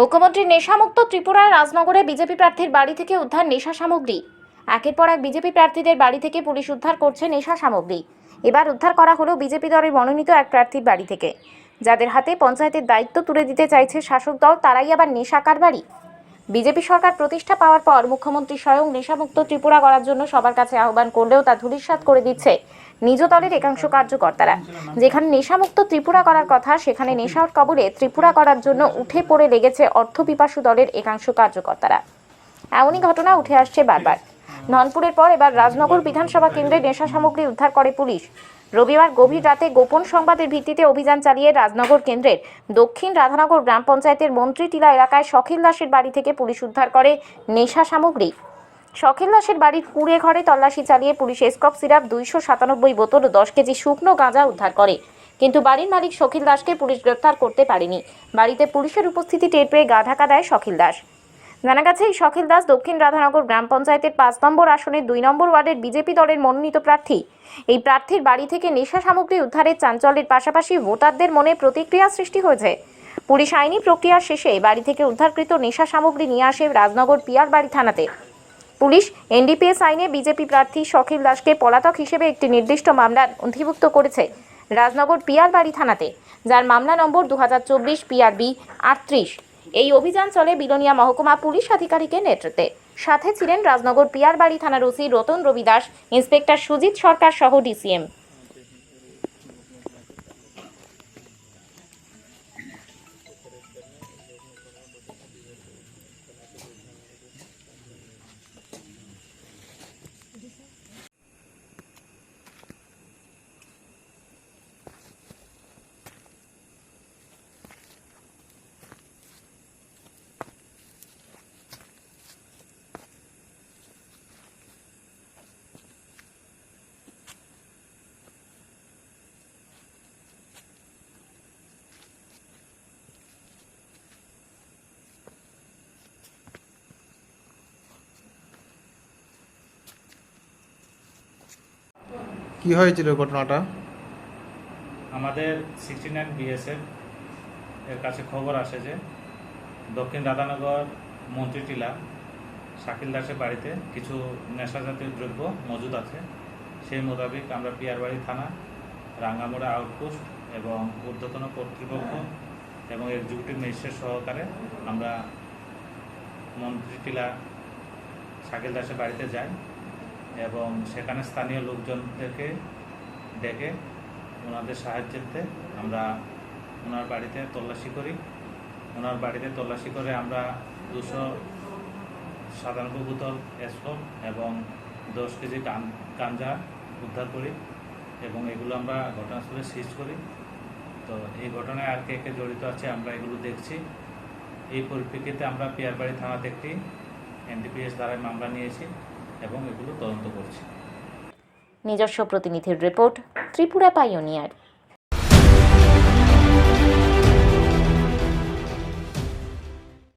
মুখ্যমন্ত্রী নেশামুক্ত ত্রিপুরার রাজনগরে বিজেপি প্রার্থীর বাড়ি থেকে উদ্ধার নেশা সামগ্রী। একের পর এক বিজেপি প্রার্থীদের বাড়ি থেকে পুলিশ উদ্ধার করছে নেশা সামগ্রী। এবার উদ্ধার করা হলো বিজেপি দলের মনোনীত এক প্রার্থীর বাড়ি থেকে। যাদের হাতে পঞ্চায়েতের দায়িত্ব তুলে দিতে চাইছে শাসক দল, তারাই আবার নেশা কারবারি বিজেপি সরকার প্রতিষ্ঠা পাওয়ার পর মুখ্যমন্ত্রী স্বয়ং নেশামুক্ত ত্রিপুরা করার জন্য সবার কাছে আহ্বান করলেও তা ধূলিসাৎ করে দিচ্ছে নিজ দলের একাংশ কার্যকর্তারা। যেখানে নেশামুক্ত ত্রিপুরা করার কথা, সেখানে নেশার কবলে ত্রিপুরা করার জন্য উঠে পড়ে লেগেছে অর্থপিপাসু দলের একাংশ কার্যকর্তারা। এমনই ঘটনা উঠে আসছে বারবার। ধনপুরের পর এবার রাজনগর বিধানসভা কেন্দ্রে নেশা সামগ্রী উদ্ধার করে পুলিশ। রবিবার গভীর রাতে গোপন সংবাদের ভিত্তিতে অভিযান চালিয়ে রাজনগর কেন্দ্রের দক্ষিণ রাধানগর গ্রাম পঞ্চায়েতের মন্ত্রী টিলা এলাকায় শখিল দাসের বাড়ি থেকে পুলিশ উদ্ধার করে নেশা সামগ্রী। শখিল দাসের বাড়ির কুড়ে ঘরে তল্লাশি চালিয়ে পুলিশ এসকপ সিরাপ দুইশো সাতানব্বই বোতল ও দশ কেজি শুকনো গাঁজা উদ্ধার করে। কিন্তু বাড়ির মালিক শখিল দাসকে পুলিশ গ্রেপ্তার করতে পারেনি। বাড়িতে পুলিশের উপস্থিতি টের পেয়ে গা ঢাকা দেয় শখিল দাস। জানা গেছে, এই শখিল দাস দক্ষিণ রাধানগর গ্রাম পঞ্চায়েতের পাঁচ নম্বর আসনের দুই নম্বর ওয়ার্ডের বিজেপি দলের মনোনীত প্রার্থী। এই প্রার্থীর বাড়ি থেকে নেশা সামগ্রী উদ্ধারের চাঞ্চল্যের পাশাপাশি ভোটারদের মনে প্রতিক্রিয়া সৃষ্টি হয়েছে। পুলিশ আইনি প্রক্রিয়া শেষে বাড়ি থেকে উদ্ধারকৃত নেশা সামগ্রী নিয়ে আসে রাজনগর পিয়ার বাড়ি থানাতে। পুলিশ এনডিপিএস আইনে বিজেপি প্রার্থী শখিল দাসকে পলাতক হিসেবে একটি নির্দিষ্ট মামলা নথিভুক্ত করেছে রাজনগর পিয়ার বাড়ি থানাতে, যার মামলা নম্বর দু হাজার চব্বিশ পিআরবি আটত্রিশ। এই অভিযান চলে বিলোনিয়া মহকুমা পুলিশ আধিকারিকের নেতৃত্বে। সাথে ছিলেন রাজনগর পিয়ারবাড়ি থানার ওসি রতন রবি দাস ইন্সপেক্টর সুজিত সরকার সহ ডিসিএম। কি হয়েছিল ঘটনাটা? আমাদের সিক্সটি নাইন বিএসএফ এর কাছে খবর আসে যে, দক্ষিণ রাধানগর মন্ত্রী টিলা, শাকিল দাসের বাড়িতে কিছু নেশা জাতীয় দ্রব্য মজুদ আছে। সেই মোতাবেক আমরা পিয়ারবাড়ি থানা, রাঙ্গামোড়া আউটপোস্ট এবং ঊর্ধ্বতন কর্তৃপক্ষ এবং এক্সিকিউটিভ ম্যাজিস্ট্রেট সহকারে আমরা মন্ত্রী টিলা, শাকিল দাসের বাড়িতে যাই। এবং সেখানে স্থানীয় লোকজনদেরকে ডেকে ওনাদের সাহায্যেতে আমরা ওনার বাড়িতে তল্লাশি করি। ওনার বাড়িতে তল্লাশি করে আমরা দুশো সাতানব্বই বোতল এসফল এবং দশ কেজি গাঞ্জা উদ্ধার করি এবং এগুলো আমরা ঘটনাস্থলে সিজ করি। তো এই ঘটনায় আর কে কে জড়িত আছে আমরা এগুলো দেখছি। এই পরিপ্রেক্ষিতে আমরা পিয়ারবাড়ি থানাতে একটি এনডিপিএস দ্বারায় মামলা নিয়েছি। এবং এগুলো তদন্ত করছি। নিজস্ব প্রতিনিধির রিপোর্ট ত্রিপুরা পাইওনিয়ার।